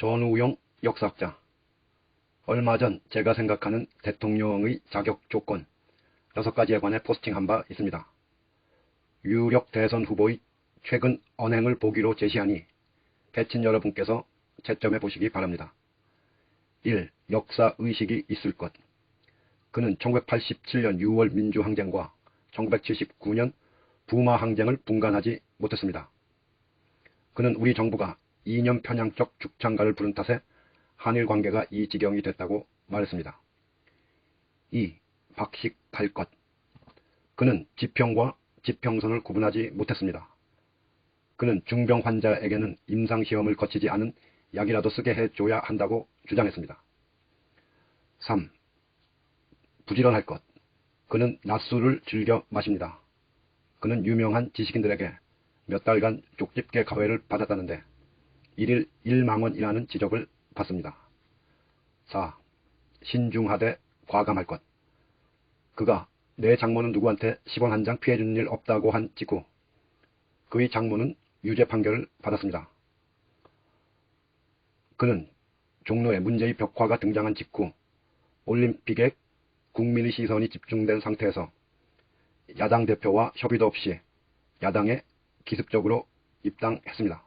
전우용 역사학자 얼마 전 제가 생각하는 대통령의 자격 조건 6가지에 관해 포스팅한 바 있습니다. 유력 대선 후보의 최근 언행을 보기로 제시하니 패친 여러분께서 채점해 보시기 바랍니다. 1. 역사의식이 있을 것. 그는 1987년 6월 민주항쟁과 1979년 부마항쟁을 분간하지 못했습니다. 그는 우리 정부가 이념 편향적 죽창가를 부른 탓에 한일 관계가 이 지경이 됐다고 말했습니다. 2. 박식할 것. 그는 지평과 지평선을 구분하지 못했습니다. 그는 중병 환자에게는 임상시험을 거치지 않은 약이라도 쓰게 해줘야 한다고 주장했습니다. 3. 부지런할 것. 그는 낮술을 즐겨 마십니다. 그는 유명한 지식인들에게 몇 달간 쪽집게 가회를 받았다는데 1일 1망원이라는 지적을 받습니다. 4. 신중하되 과감할 것. 그가 내 장모는 누구한테 10원 한 장 피해준 일 없다고 한 직후 그의 장모는 유죄 판결을 받았습니다. 그는 종로에 문제의 벽화가 등장한 직후 올림픽에 국민의 시선이 집중된 상태에서 야당 대표와 협의도 없이 야당에 기습적으로 입당했습니다.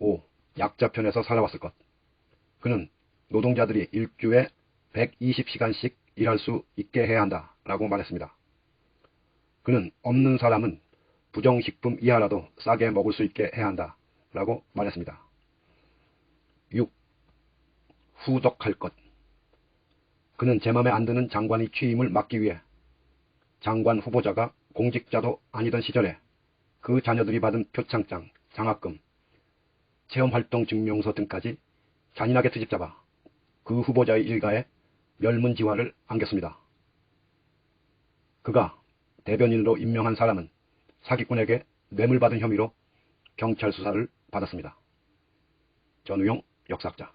5. 약자 편에서 살아왔을 것. 그는 노동자들이 일주에 120시간씩 일할 수 있게 해야 한다 라고 말했습니다. 그는 없는 사람은 부정식품 이하라도 싸게 먹을 수 있게 해야 한다 라고 말했습니다. 6. 후덕할 것. 그는 제 맘에 안 드는 장관의 취임을 막기 위해 장관 후보자가 공직자도 아니던 시절에 그 자녀들이 받은 표창장, 장학금, 체험활동 증명서 등까지 잔인하게 트집잡아 그 후보자의 일가에 멸문지화를 안겼습니다. 그가 대변인으로 임명한 사람은 사기꾼에게 뇌물 받은 혐의로 경찰 수사를 받았습니다. 전우용 역사학자